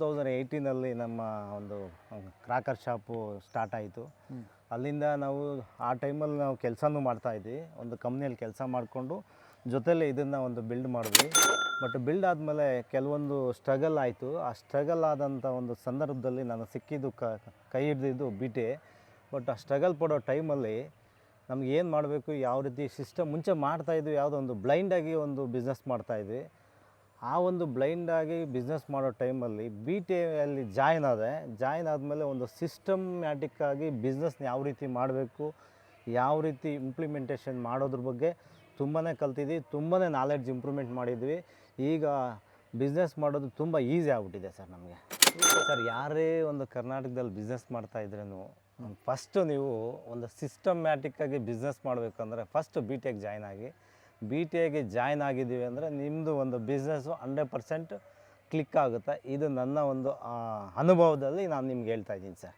Thousand ಏಯ್ಟೀನಲ್ಲಿ ನಮ್ಮ ಒಂದು Crocker shop start ಆಯಿತು. ಅಲ್ಲಿಂದ ನಾವು ಆ ಟೈಮಲ್ಲಿ ನಾವು ಕೆಲಸನೂ ಮಾಡ್ತಾಯಿದ್ವಿ ಒಂದು ಕಂಪ್ನಿಯಲ್ಲಿ ಕೆಲಸ ಮಾಡಿಕೊಂಡು ಜೊತೆಲಿ ಇದನ್ನು ಒಂದು ಬಿಲ್ಡ್ ಮಾಡಿದ್ವಿ. ಬಟ್ ಬಿಲ್ಡ್ ಆದಮೇಲೆ ಕೆಲವೊಂದು ಸ್ಟ್ರಗಲ್ ಆಯಿತು. ಆ ಸ್ಟ್ರಗಲ್ ಆದಂಥ ಒಂದು ಸಂದರ್ಭದಲ್ಲಿ ನಾನು ಸಿಕ್ಕಿದ್ದು ಕ ಕೈ ಹಿಡ್ದಿದ್ದು ಬಿಟ್ಟೆ ಬಟ್ ಆ ಸ್ಟ್ರಗಲ್ ಪಡೋ ಟೈಮಲ್ಲಿ ನಮ್ಗೆ ಏನು ಮಾಡಬೇಕು ಯಾವ ರೀತಿ ಸಿಸ್ಟಮ್ ಮುಂಚೆ ಮಾಡ್ತಾಯಿದ್ವಿ ಯಾವುದೋ ಒಂದು ಬ್ಲೈಂಡಾಗಿ ಒಂದು ಬಿಸ್ನೆಸ್ ಮಾಡ್ತಾಯಿದ್ವಿ ಆ ಒಂದು ಬ್ಲೈಂಡಾಗಿ ಬಿಸ್ನೆಸ್ ಮಾಡೋ ಟೈಮಲ್ಲಿ ಬಿ ಟಿ ಅಲ್ಲಿ ಜಾಯ್ನ್ ಆದೆ. ಜಾಯ್ನ್ ಆದಮೇಲೆ ಒಂದು ಸಿಸ್ಟಮ್ಯಾಟಿಕ್ಕಾಗಿ ಬಿಸ್ನೆಸ್ನ ಯಾವ ರೀತಿ ಮಾಡಬೇಕು, ಯಾವ ರೀತಿ ಇಂಪ್ಲಿಮೆಂಟೇಷನ್ ಮಾಡೋದ್ರ ಬಗ್ಗೆ ತುಂಬಾ ಕಲ್ತಿದ್ವಿ ತುಂಬಾ ನಾಲೆಡ್ಜ್ ಇಂಪ್ರೂವ್ಮೆಂಟ್ ಮಾಡಿದ್ವಿ. ಈಗ ಬಿಸ್ನೆಸ್ ಮಾಡೋದು ತುಂಬ ಈಸಿ ಆಗ್ಬಿಟ್ಟಿದೆ ಸರ್ ನಮಗೆ. ಸರ್, ಯಾರೇ ಒಂದು ಕರ್ನಾಟಕದಲ್ಲಿ ಬಿಸ್ನೆಸ್ ಮಾಡ್ತಾ ಇದ್ರೂ ಫಸ್ಟು ನೀವು ಒಂದು ಸಿಸ್ಟಮ್ಯಾಟಿಕ್ಕಾಗಿ ಬಿಸ್ನೆಸ್ ಮಾಡಬೇಕಂದ್ರೆ ಫಸ್ಟು ಬಿ ಟೆಕ್ ಜಾಯ್ನ್ ಆಗಿ ಬಿ ಟಿ ಎಗೆ ಜಾಯ್ನ್ ಆಗಿದ್ದೀವಿ ಅಂದರೆ ನಿಮ್ಮದು ಒಂದು ಬಿಸ್ನೆಸ್ಸು ಹಂಡ್ರೆಡ್ ಪರ್ಸೆಂಟ್ ಕ್ಲಿಕ್ ಆಗುತ್ತೆ. ಇದು ನನ್ನ ಒಂದು ಅನುಭವದಲ್ಲಿ ನಾನು ನಿಮ್ಗೆ ಹೇಳ್ತಾ ಇದ್ದೀನಿ ಸರ್